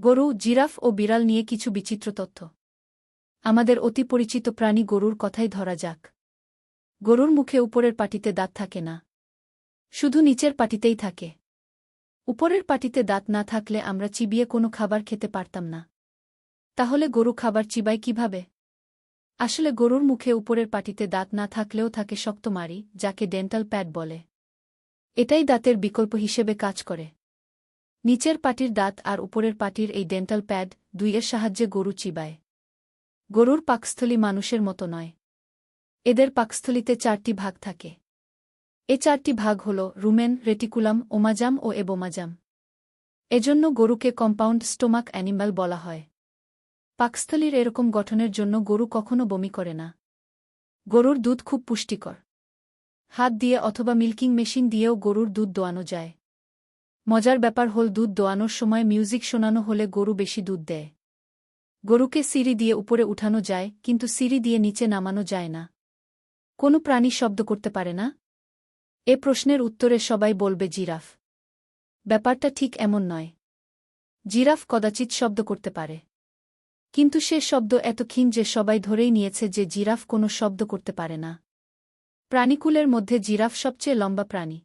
গরু, জিরাফ ও বিড়াল নিয়ে কিছু বিচিত্র তথ্য। আমাদের অতি পরিচিত প্রাণী গরুর কথাই ধরা যাক। গরুর মুখে উপরের পাটিতে দাঁত থাকে না। শুধু নিচের পাটিতেই থাকে। উপরের পাটিতে দাঁত না থাকলে আমরা চিবিয়ে কোনো খাবার খেতে পারতাম না। তাহলে গরু খাবার চিবায় কীভাবে? আসলে গরুর মুখে উপরের পাটিতে দাঁত না থাকলেও থাকে শক্ত মারি যাকে ডেন্টাল প্যাড বলে। এটাই দাঁতের বিকল্প হিসেবে কাজ করে। নিচের পাটির দাঁত আর উপরের পাটির এই ডেন্টাল প্যাড দুইয়ের সাহায্যে গরু চিবায়। গরুর পাকস্থলী মানুষের মতো নয়। এদের পাকস্থলীতে চারটি ভাগ থাকে। এ চারটি ভাগ হল রুমেন, রেটিকুলাম, ওমাজাম ও এবোমাজাম। এজন্য গরুকে কম্পাউন্ড স্টোমাক অ্যানিম্যাল বলা হয়। পাকস্থলীর এরকম গঠনের জন্য গরু কখনো বমি করে না। গরুর দুধ খুব পুষ্টিকর। হাত দিয়ে অথবা মিল্কিং মেশিন দিয়েও গরুর দুধ দোয়ানো যায়। মজার ব্যাপার হল দুধ দোয়ানোর সময় মিউজিক শোনানো হলে গরু বেশি দুধ দেয়। গরুকে সিঁড়ি দিয়ে উপরে উঠানো যায়, কিন্তু সিঁড়ি দিয়ে নিচে নামানো যায় না। কোনো প্রাণী শব্দ করতে পারে না? এ প্রশ্নের উত্তরে সবাই বলবে জিরাফ। ব্যাপারটা ঠিক এমন নয়। জিরাফ কদাচিৎ শব্দ করতে পারে। কিন্তু সে শব্দ এত ক্ষীণ যে সবাই ধরেই নিয়েছে যে জিরাফ কোনো শব্দ করতে পারে না। প্রাণীকুলের মধ্যে জিরাফ সবচেয়ে লম্বা প্রাণী।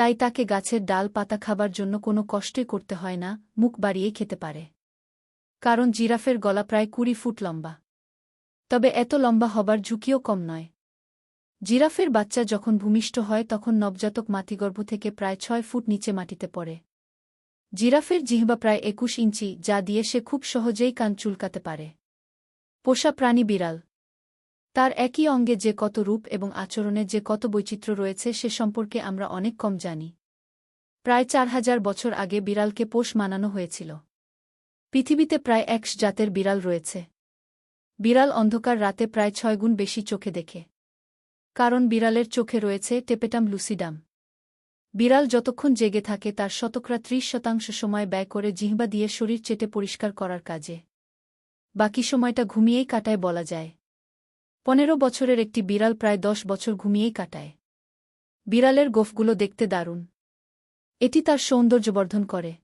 তাই তাকে গাছের ডাল পাতা খাবার জন্য কোনো কষ্টই করতে হয় না, মুখ বাড়িয়ে খেতে পারে। কারণ জিরাফের গলা প্রায় কুড়ি ফুট লম্বা। তবে এত লম্বা হবার ঝুঁকিও কম নয়। জিরাফের বাচ্চা যখন ভূমিষ্ঠ হয় তখন নবজাতক মাটিগর্ভ থেকে প্রায় ছয় ফুট নিচে মাটিতে পড়ে। জিরাফের জিহ্বা প্রায় একুশ ইঞ্চি, যা দিয়ে সে খুব সহজেই কান চুলকাতে পারে। পোষা প্রাণী বিড়াল। তার একই অঙ্গে যে কত রূপ এবং আচরণে যে কত বৈচিত্র্য রয়েছে সে সম্পর্কে আমরা অনেক কম জানি। প্রায় চার হাজার বছর আগে বিড়ালকে পোষ মানানো হয়েছিল। পৃথিবীতে প্রায় একশ জাতের বিড়াল রয়েছে। বিড়াল অন্ধকার রাতে প্রায় ছয় গুণ বেশি চোখে দেখে। কারণ বিড়ালের চোখে রয়েছে টেপেটাম লুসিডাম। বিড়াল যতক্ষণ জেগে থাকে তার শতকরা ত্রিশ শতাংশ সময় ব্যয় করে জিহ্বা দিয়ে শরীর চেটে পরিষ্কার করার কাজে। বাকি সময়টা ঘুমিয়েই কাটায় বলা যায়। পনেরো বছরের একটি বিড়াল প্রায় দশ বছর ঘুমিয়েই কাটায়। বিড়ালের গোফগুলো দেখতে দারুণ। এটি তার সৌন্দর্যবর্ধন করে।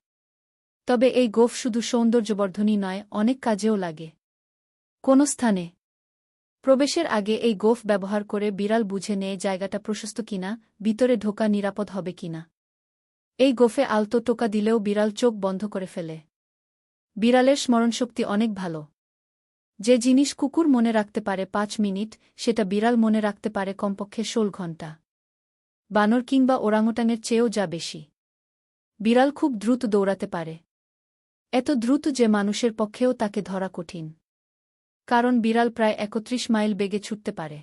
তবে এই গোফ শুধু সৌন্দর্যবর্ধনই নয়, অনেক কাজেও লাগে। কোন স্থানে। প্রবেশের আগে এই গোফ ব্যবহার করে বিড়াল বুঝে নেয় জায়গাটা প্রশস্ত কিনা, ভিতরে ঢোকা নিরাপদ হবে কিনা। এই গোফে আলতো টোকা দিলেও বিড়াল চোখ বন্ধ করে ফেলে। বিড়ালের স্মরণশক্তি অনেক ভালো। যে জিনিস কুকুর মনে রাখতে পারে পাঁচ মিনিট, সেটা বিড়াল মনে রাখতে পারে কমপক্ষে ষোল ঘণ্টা বানর কিংবা ওরাংওটাংয়ের চেয়েও যা বেশি। বিড়াল খুব দ্রুত দৌড়াতে পারে। এত দ্রুত যে মানুষের পক্ষেও তাকে ধরা কঠিন। কারণ বিড়াল প্রায় একত্রিশ মাইল বেগে ছুটতে পারে।